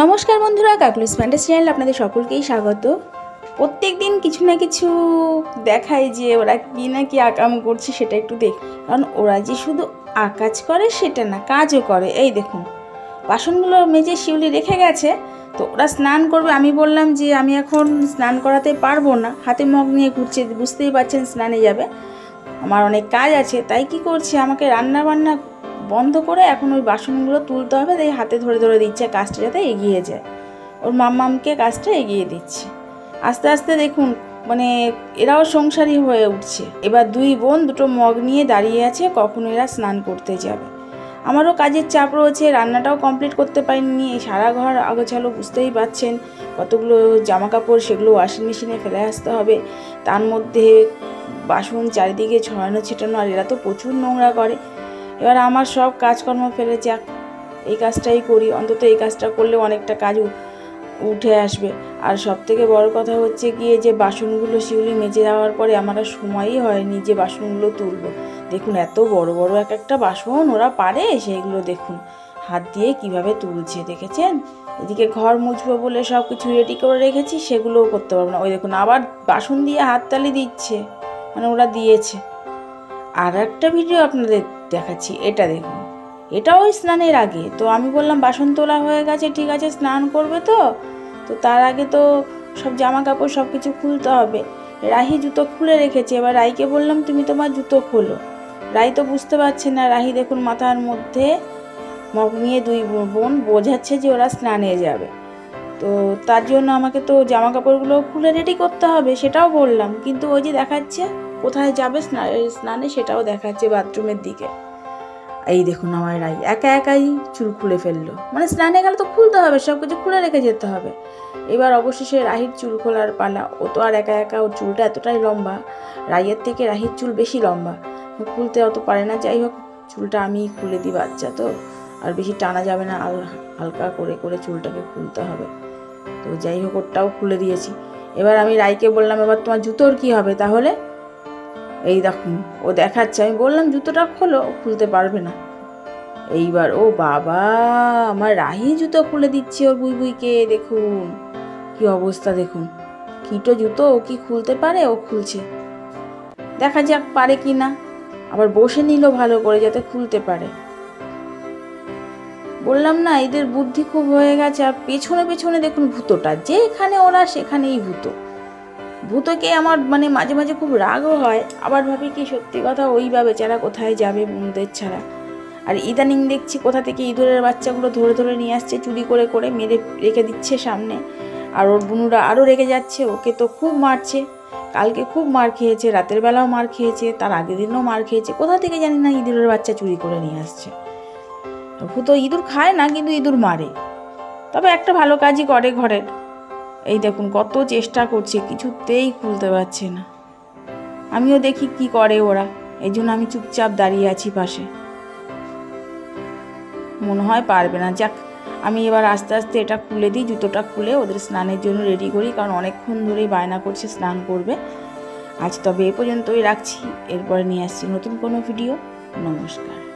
নমস্কার বন্ধুরা, Kokkalis ফ্যান্টাস channel আপনাদের সকলকেই স্বাগত। প্রত্যেক দিন কিছু না কিছু দেখায় যে ওরা কী না কি আকাম করছে সেটা একটু দেখ কারণ ওরা যে শুধু আকাজ করে সেটা না, কাজও করে। এই দেখুন, বাসনগুলো মেজে শিউলি রেখে গেছে, তো ওরা স্নান করবে। আমি বললাম যে আমি এখন স্নান করাতে পারব না। হাতে মগ নিয়ে ঘুরছে, বুঝতেই পারছেন স্নানে যাবে। আমার অনেক কাজ আছে, তাই কি করছে? আমাকে রান্না বান্না বন্ধ করে এখন ওই বাসনগুলো তুলতে হবে তাই হাতে ধরে ধরে দিচ্ছে কাজটা যাতে এগিয়ে যায়। ওর মাম্মামকে কাজটা এগিয়ে দিচ্ছে। আস্তে আস্তে দেখুন মানে এরাও সংসারী হয়ে উঠছে। এবার দুই বোন দুটো মগ নিয়ে দাঁড়িয়ে আছে, কখন এরা স্নান করতে যাবে। আমারও কাজের চাপ রয়েছে, রান্নাটাও কমপ্লিট করতে পারিনি সারা ঘর আগোছালো বুঝতেই পাচ্ছেন কতগুলো জামা কাপড় সেগুলো ওয়াশিং মেশিনে ফেলে আসতে হবে। তার মধ্যে বাসন চারিদিকে ছড়ানো ছিটানো, আর এরা তো প্রচুর নোংরা করে। এবার আমার সব কাজকর্ম ফেলে যাক এই কাজটাই করি। অন্তত এই কাজটা করলে অনেকটা কাজ উঠে আসবে। আর সব থেকে বড় কথা হচ্ছে গিয়ে যে বাসনগুলো শিউলি মেজে যাওয়ার পরে আমার আর সময়ই হয়নি যে বাসনগুলো তুলবো। দেখুন এত বড় বড় এক একটা বাসন ওরা পারে সেইগুলো দেখুন। হাত দিয়ে কীভাবে তুলছে, দেখেছেন? এদিকে ঘর মুছবো বলে সব কিছু রেডি করে রেখেছি, সেগুলোও করতে পারব না। ওই দেখুন আবার বাসন দিয়ে হাততালি দিচ্ছে মানে ওরা দিয়েছে। আর একটা ভিডিও আপনাদের দেখাচ্ছি, এটা দেখুন। এটাও স্নানের আগে। তো আমি বললাম, বাসন তোলা হয়ে গেছে, ঠিক আছে, স্নান করবে তো? তো তার আগে তো সব জামা কাপড় সব কিছু খুলতে হবে। রাহি জুতো খুলে রেখেছে। এবার রাইকে বললাম, তুমি তোমার জুতো খোলো। রাই তো বুঝতে পারছে না। রাহি দেখুন মাথার মধ্যে মগ নিয়ে দুই বোন বোঝাচ্ছে যে ওরা স্নানে যাবে। তো তার জন্য আমাকে তো জামা কাপড়গুলো খুলে রেডি করতে হবে, সেটাও বললাম। কিন্তু ওই যে দেখাচ্ছে, কোথায় যাবে স্না- স্নানে সেটাও দেখাচ্ছে বাথরুমের দিকে। এই দেখুন আমার রাই, একা একাই চুল খুলে ফেলল। মানে স্নানে গেলে তো খুলতে হবে, সব কিছু খুলে রেখে যেতে হবে। এবার অবশেষে রাহির চুল খোলার পালা, ও তো আর একা একা, ওর চুলটা এতটাই লম্বা। রাইয়ের থেকে রাহির চুল বেশি লম্বা। খুলতে অত পারে না, যাই হোক, চুলটা আমি খুলে দিই বাচ্চা তো। আর বেশি টানা যাবে না, আল, হালকা করে করে চুলটাকে খুলতে হবে। তো যাই হোক, ওরটাও খুলে দিয়েছি। এবার আমি রাইকে বললাম, এবার তোমার জুতোর কি হবে তাহলে? এই দেখুন ও দেখাচ্ছে। আমি বললাম, জুতোটা খোলো খুলতে পারবে না। এইবার, ও বাবা, আমার রাহি জুতো খুলে দিচ্ছে ওর বুই বুইকে দেখুন, কি অবস্থা দেখুন। কিটো জুতো, ও কি খুলতে পারে? ও খুলছে। দেখা যাক পারে কি না আবার বসে নিল ভালো করে, যাতে খুলতে পারে। বললাম, না, এদের বুদ্ধি খুব হয়ে গেছে। আর পেছনে পেছনে দেখুন ভূতটা। যেখানে ওরা, সেখানেই ভূত। ভূতকে আমার মানে মাঝে মাঝে খুব রাগও হয়। আবার ভাবি কি সত্যি কথা ওই বা বেচারা কোথায় যাবে বন্ধুদের ছাড়া। আর ইদানিং দেখছি কোথা থেকে ইঁদুরের বাচ্চাগুলো ধরে ধরে নিয়ে আসছে, চুরি করে করে মেরে রেখে দিচ্ছে সামনে। আর ওর বুনুরা আরও রেগে যাচ্ছে, ওকে তো খুব মারছে। কালকে খুব মার খেয়েছে, রাতের বেলাও মার খেয়েছে, তার আগের দিনও মার খেয়েছে। কোথা থেকে জানি না ইঁদুরের বাচ্চা চুরি করে নিয়ে আসছে। ভূত ইঁদুর খায় না, কিন্তু ইঁদুর মারে। তবে একটা ভালো কাজই করে ঘরের এই দেখুন, কত চেষ্টা করছে, কিছুতেই খুলতে পারছে না। আমিও দেখি কি করে ওরা। এই জন্য আমি চুপচাপ দাঁড়িয়ে আছি পাশে। মনে হয় পারবে না। যাক, আমি এবার আস্তে আস্তে এটা খুলে দিই, জুতোটা খুলে ওদের স্নানের জন্য রেডি করি, কারণ অনেকক্ষণ ধরেই বায়না করছে, স্নান করবে। আজ তবে এ পর্যন্তই রাখছি। এরপরে নিয়ে আসছি নতুন কোনো ভিডিও নমস্কার।